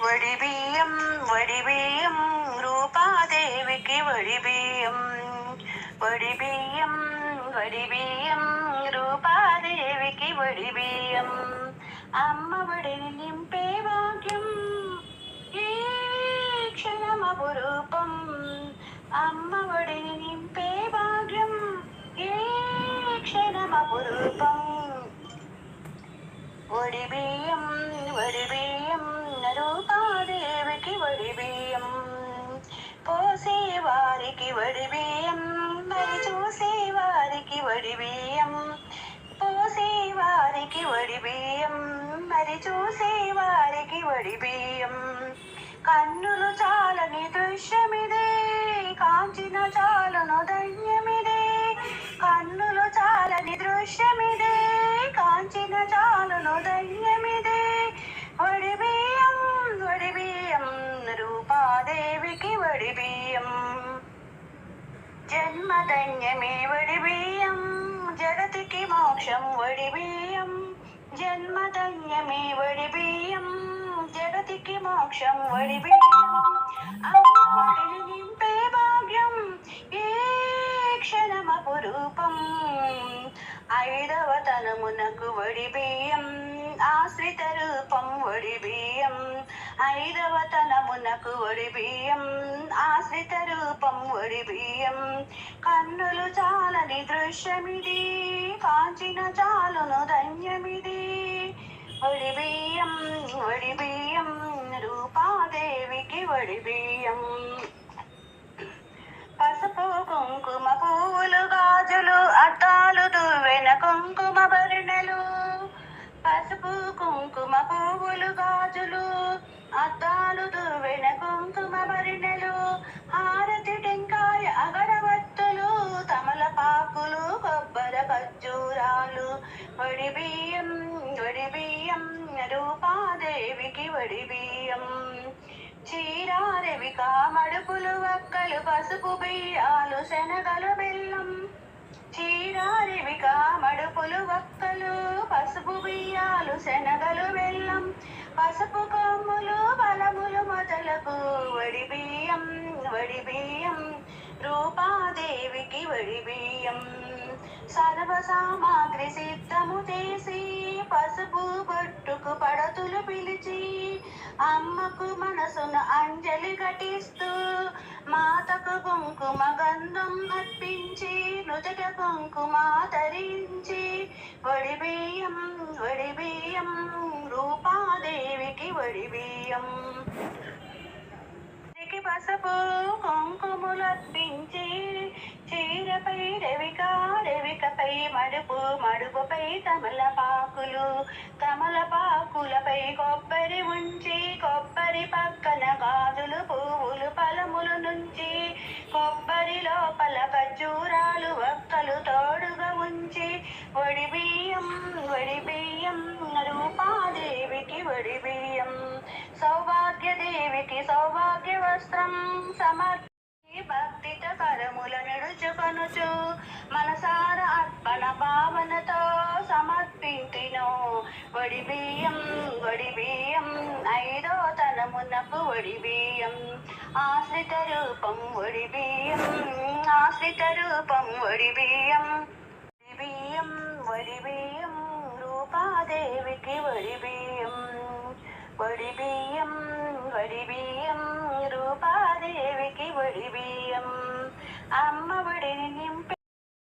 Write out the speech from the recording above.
వడి బియ్యం వడి బియ్యం రూపాదేవికి వడి బియ్యం వడి బియ్యం వడి బియ్యం రూపాదేవికి వడి బియ్యం అమ్మ వడిని నింపే భాగ్యం ఈ క్షణమపురూపం అమ్మ ఒడిని వడివేయం పూసే బియ్యం. పోసే వారికి వడివేయం మరి చూసే వారికి వడి బియ్యం. కన్నులు చాలని దృశ్యమిదే. కాంచిన చాలను ధన్యమిదే కన్నులు చాలని దృశ్యమిదే. కాంచిన చాలను ధన్యమిదే వడి బియ్యం రూపాదేవికి వడి బియ్యం. జన్మధన్యమే వడి బియ్యం. జగతికి మోక్షం వడి జన్మధన్యమే వడి జగతికి మోక్షం వడి బియ్యం నింపే భాగ్యం. ఏ క్షణమపురూపం ఐదవ తనమునకు వడి ఆశ్రిత రూపం వడి బియ్యం ఐదవ తనమునకు వడి ఆశ్రిత రూపం బియ్యం కన్నులు చాలని దృశ్యమిది కాంచిన చాలును ధన్యమిది. వడి బియ్యం వడి బియ్యం రూపాదేవికి వడి బియ్యం పసుపు కుంకుమ పువ్వులు గాజులు అద్దాలు దువ్వెన కుంకుమ భరణలు పసుపు కుంకుమ పువ్వులు గాజులు అద్దాలు దువ్వెన కుంకుమ భరణలు రూపాదేవికి వడి బియ్యం చీరారెవి కామడుపులు వక్కలు పసుపు బియ్యాలు శనగలు బెల్లం. చీరారెవి కామడుపులు వక్కలు పసుపు బియ్యాలు శనగలు బెల్లం. పసుపు కొమ్ములు బలములు మొదలకు వడి బియ్యం వడి బియ్యం రూపాదేవికి వడి బియ్యం సర్వ సామాగ్రి సిద్ధము చేసి పసుపు బొట్టు పిలిచి అమ్మకు మనసును అంజలి ఘటిస్తూ మాతకు కుంకుమ గంధం అర్పించి నుదుట కుంకుమ ధరించి వడిబియ్యం వడిబియ్యం రూపాదేవికి వడిబియ్యం పసుపు కుంకుమలు అర్పించి చీరపై రవిక రవికపై మడుపు మడుపుపై తమలపాకులు తమలపాకులపై కొబ్బరి ఉంచి కొబ్బరి పక్కన గాజులు పువ్వులు ఫలములు నుంచి. కొబ్బరి లోపల ఖర్జూరాలు వక్కలు తోడుగా ఉంచి. వడి బియ్యం వడి బియ్యం రూపాదేవికి వడి బియ్యం. సౌభాగ్యదేవికి సౌభాగ్య వస్త్రం సమర్పి భక్తిత కరముల నడుచుకొనుచు. మనసా అర్పణ భావనతో సమర్పించిను వడి బియ్యం వడి బియ్యం ఐదో తనమునకు వడి బియ్యం ఆశ్రిత రూపం వడి బియ్యం ఆశ్రిత రూపం వడి బియ్యం వడి బియ్యం వడి బియ్యం రూపాదేవికి వడి బియ్యం వడి బియ్యం వడి బియ్యం రూపాదేవికి వడి బియ్యం